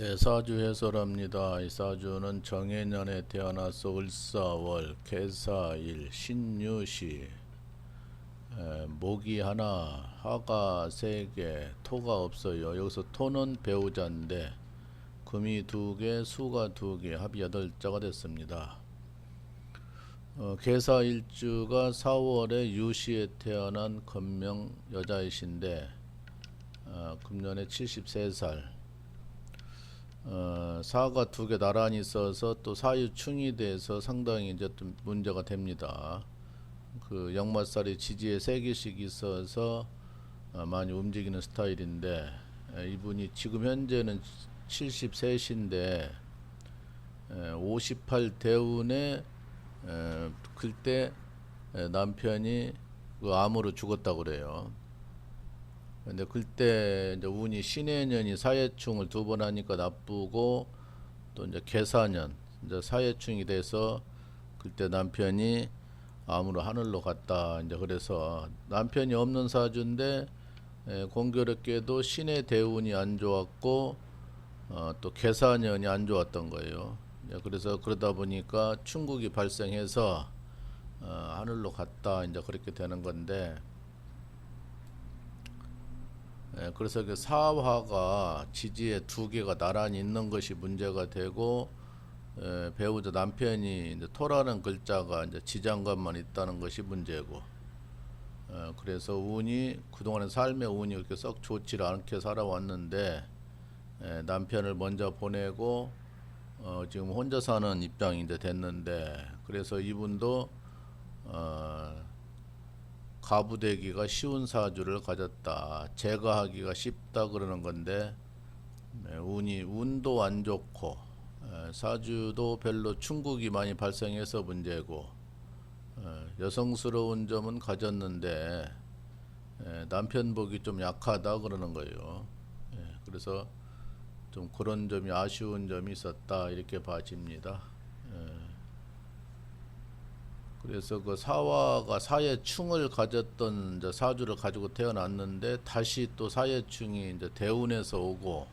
네, 사주 해설합니다. 이 사주는 정해년에 태어나서 을사월, 개사일, 신유시, 에, 목이 하나, 화가 세 개, 토가 없어요. 여기서 토는 배우자인데 금이 두 개, 수가 두 개, 합이 여덟 자가 됐습니다. 어, 개사일주가 4월에 유시에 태어난 건명 여자이신데 어, 금년에 73살. 어, 사가 두 개 나란히 있어서 또 사유충이 돼서 상당히 이제 좀 문제가 됩니다. 그 역마살이 지지에 세 개씩 있어서 어, 많이 움직이는 스타일인데 에, 이분이 지금 현재는 73인데 58 대운에 에, 그때 에, 남편이 그 암으로 죽었다고 그래요. 근데 그때 이제 운이 신해년이 사해충을 두 번 하니까 나쁘고 또 이제 개사년 이제 사해충이 돼서 그때 남편이 암으로 하늘로 갔다 이제 그래서 남편이 없는 사주인데 에, 공교롭게도 신의 대운이 안 좋았고 어, 또 개사년이 안 좋았던 거예요. 이제 그래서 그러다 보니까 충국이 발생해서 어, 하늘로 갔다 이제 그렇게 되는 건데 예, 그래서 그 사화가 지지에 두 개가 나란히 있는 것이 문제가 되고 에, 배우자 남편이 이제 토라는 글자가 이제 지장간만 있다는 것이 문제고 어, 그래서 운이 그동안의 삶의 운이 그렇게 썩 좋지 않게 살아왔는데 에, 남편을 먼저 보내고 어, 지금 혼자 사는 입장이 이제 됐는데 그래서 이분도 어, 가부되기가 쉬운 사주를 가졌다. 제거하기가 쉽다 그러는 건데 네, 운이 운도 안 좋고 에, 사주도 별로 충국이 많이 발생해서 문제고 에, 여성스러운 점은 가졌는데 에, 남편 복이 좀 약하다 그러는 거예요. 예, 그래서 좀 그런 점이 아쉬운 점이 있었다 이렇게 봐집니다. 예. 그래서 그 사화가 사회충을 가졌던 이제 사주를 가지고 태어났는데 다시 또 사회충이 이제 대운에서 오고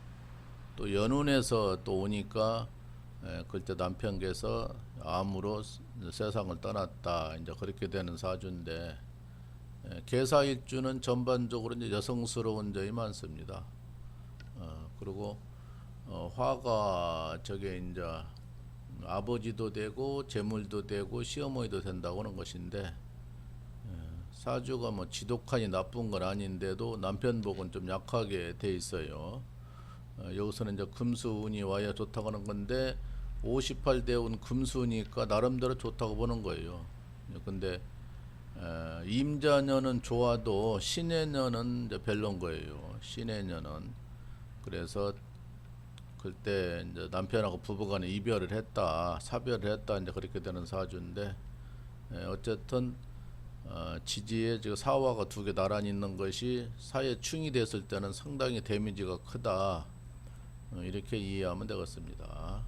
또 연운에서 또 오니까 에, 그때 남편께서 암으로 세상을 떠났다 이제 그렇게 되는 사주인데 에, 개사일주는 전반적으로 이제 여성스러운 점이 많습니다. 어, 그리고 어, 화가 저게 이제 아버지도 되고 재물도 되고 시어머니도 된다고 하는 것인데 예, 사주가 뭐 지독하니 나쁜 건 아닌데도 남편 복은 좀 약하게 돼 있어요. 어, 여기서는 이제 금수운이 와야 좋다고 하는 건데 58대 운 금수니까 나름대로 좋다고 보는 거예요. 예, 근데 에, 임자년은 좋아도 신해년은 별론 거예요. 신해년은 그래서 그때 이제 남편하고 부부간에 이별을 했다, 사별을 했다 이제 그렇게 되는 사주인데 에, 어쨌든 어, 지지에 지금 사화가 두 개 나란히 있는 것이 사회 충이 됐을 때는 상당히 데미지가 크다 어, 이렇게 이해하면 되겠습니다.